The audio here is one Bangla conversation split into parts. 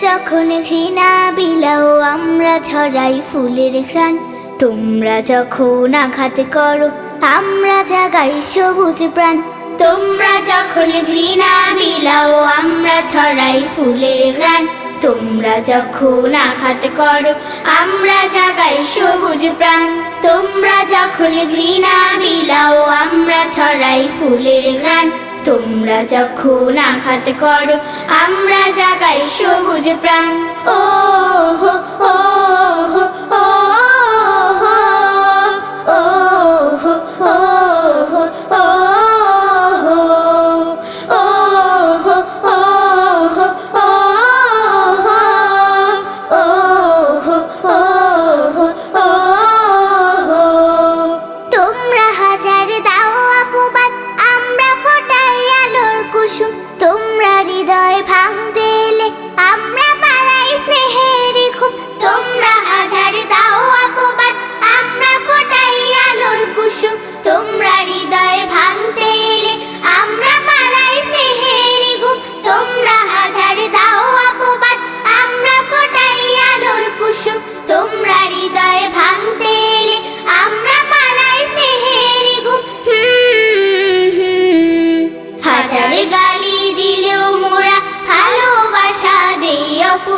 যখন ঘৃণা বিলাও, আমরা ছড়াই ফুলের ঘ্রাণ। তোমরা যখন আঘাত করো, আমরা জাগাই সবুজ প্রাণ। তোমরা যখন ঘৃণা বিলাও, আমরা ছড়াই ফুলের ঘ্রাণ। তোমরা যখন আঘাত করো, আমরা জাগাই সবুজ প্রাণ। তোমরা যখন ঘৃণা বিলাও, আমরা ছড়াই ফুলের ঘ্রাণ। তোমরা যখন আঘাত করো আমরা জাগাই সবুজ প্রাণ।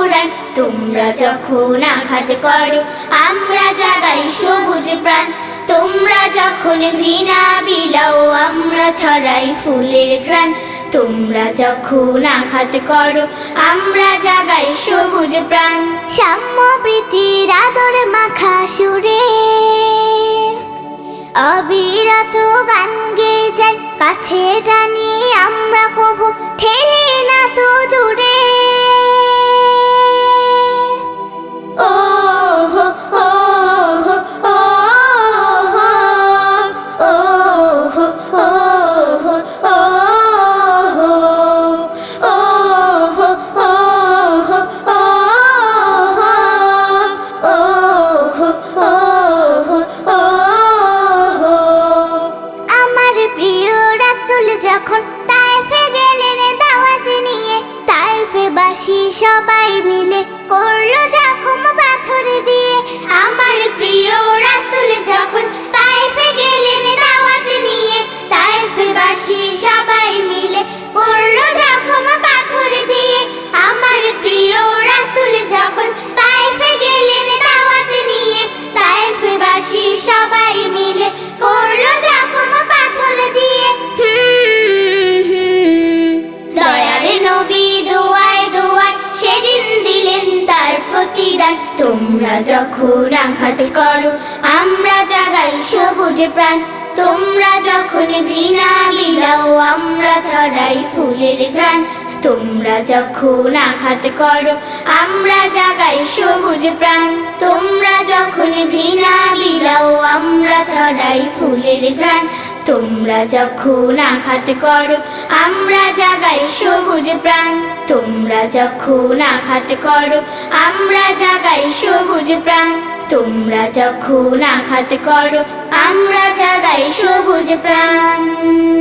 ফুরান তোমরা যখন আঘাত করো, আমরা জাগাই সবুজ প্রাণ। তোমরা যখন ঘৃণা বিলাও, আমরা ছড়াই ফুলের ঘ্রাণ। তোমরা যখন আঘাত করো, আমরা জাগাই সবুজ প্রাণ। সাম্য প্রীতির আদর মাখা সুরে। অবিরত গান যখন তাইফে গেলেন দাওয়াত নিয়ে তাইফে বাসি সবাই মিলে তোমরা যখন আঘাত করো, আমরা জাগাই সবুজ প্রাণ। তোমরা যখন ঘৃণা বিলাও, আমরা ছড়াই ফুলের ঘ্রাণ। তোমরা যখন আঘাত করো, আমরা জাগাই সবুজ প্রাণ। তোমরা যখন ঘৃণা বিলাও, আমরা ছড়াই ফুলের ঘ্রাণ। তোমরা যখন আঘাত করো, আমরা জাগাই সবুজ প্রাণ। তোমরা যখন আঘাত করো, আমরা জাগাই সবুজ প্রাণ। তোমরা যখন আঘাত করো, আমরা জাগাই সবুজ প্রাণ।